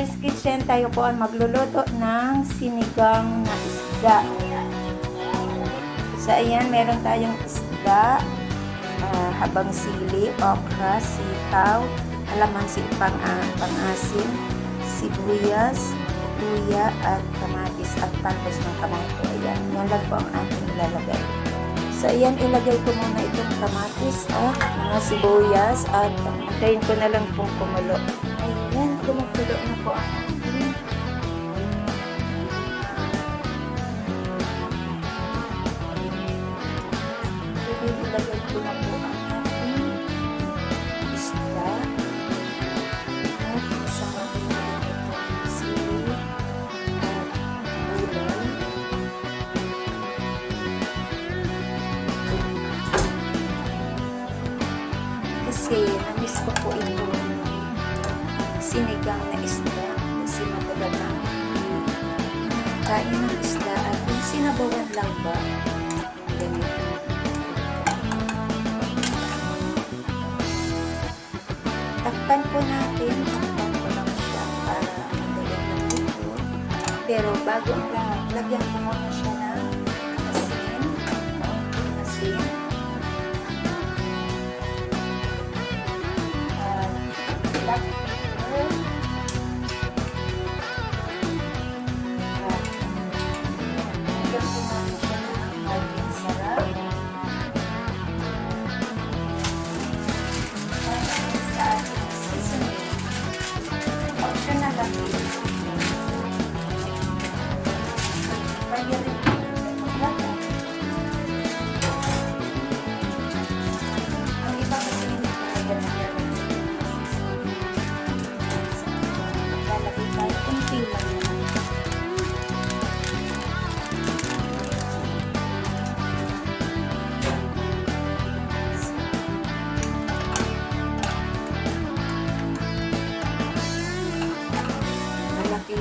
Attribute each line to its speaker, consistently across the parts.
Speaker 1: Joy's Kitchen, tayo po ay magluluto ng sinigang na isda. So, ayan, meron tayong isda, ah, habang sili, okra, sitaw, alamansi pang, uh, pang-asim, sibuyas, luya, at kamatis at talbos ng kamote. Ayan, yan lang po ang ating ilalagay. So, ayan, ilagay ko muna itong kamatis at mga sibuyas at antayin ko na lang pong kumulo. Ayan, kumukulo na po ang kain ng isda at sinabawan lang ba? Ganito takpan po natin takpan ko lang pero bago ang lahat lagyan ko muna siya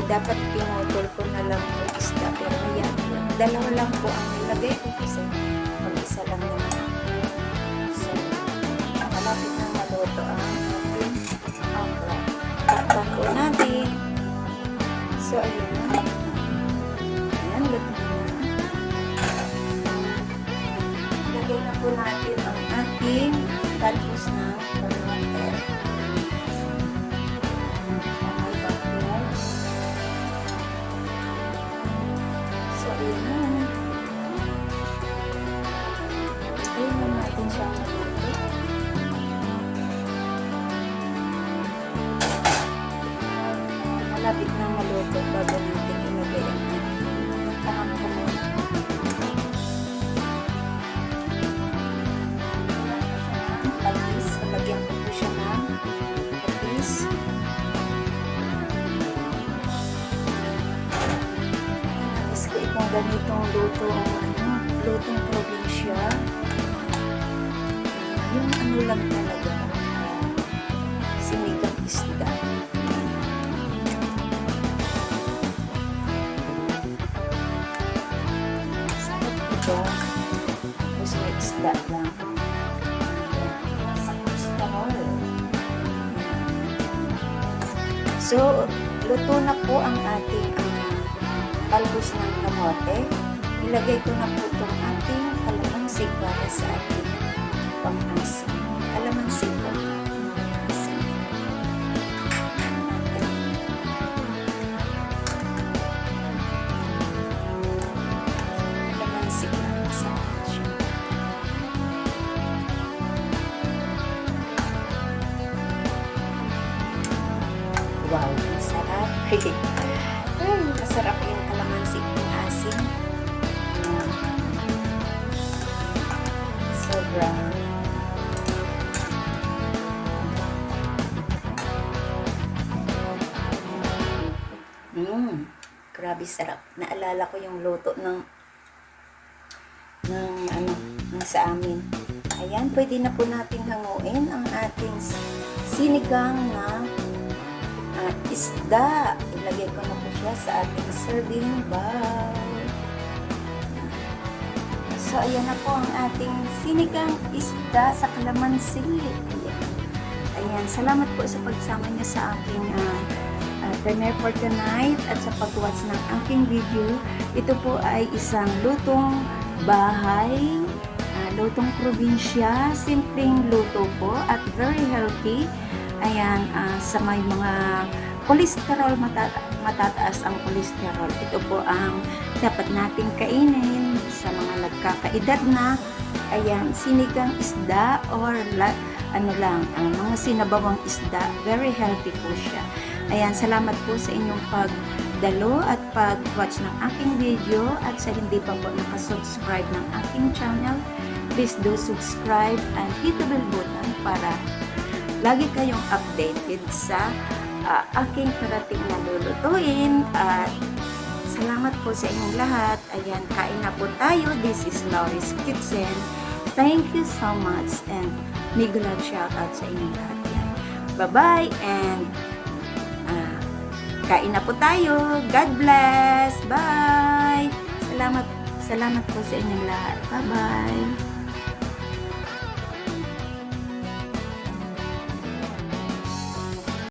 Speaker 1: Dapat pinutol ko na lang yung isda. Pero ayan, dalawa lang po ang nilagay ko kasi mag-isa lang naman. So, malapit na maluto ang ating okra. Takpan po natin. So, ayun na. Ayan, luto po natin ang ating talbos na So, ayun na. Natin siya. Malapit na maluto bago natin ilagay ang kahamon. Luto, ano, lutong probinsya. Yung ano lang talaga, ah, sinigang isda. Sarap ito. May isda lang. Gusto So, luto na po ang ating ah, talbos ng kamote. Ilagay ko na po itong ating kalamansi para sa ating pang-asin. Kalamansi po. Asin. Kalamansi lang sa atin. Wow, sarap. Ay, masarap yung kalamansi ng asin. Sobra. Mmm, grabe sarap. Naalala ko yung luto ng ng ano, ng sa amin. Ayan, pwede na po nating hanguin ang ating sinigang na at isda. Ilagay ko na po siya sa ating serving bowl. So, ayan na po ang ating sinigang isda sa kalamansi. Ayan. Salamat po sa pagsama niyo sa aking ah, ah, premiere for tonight at sa pag-watch ng aking video. Ito po ay isang lutong bahay, ah, lutong probinsya, simpleng luto po at very healthy. Ayan, ah, sa may mga cholesterol, matata- matataas ang cholesterol. Ito po ang dapat nating kainin sa mga nagkakaedad na. Ayan, sinigang isda or la, ano lang, ang mga sinabawang isda, very healthy po siya. Ayan, salamat po sa inyong pagdalo at pag-watch ng aking video at sa hindi pa po nakasubscribe ng aking channel, please do subscribe and hit the bell button para lagi kayong updated sa ah, aking parating na lulutuin at salamat po sa inyong lahat. Ayan, kain na po tayo. This is Laurie's Kitchen. Thank you so much and may glad shout out sa inyong lahat. Bye-bye and ah, kain na po tayo. God bless. Bye. Salamat salamat po sa inyong lahat. Bye-bye.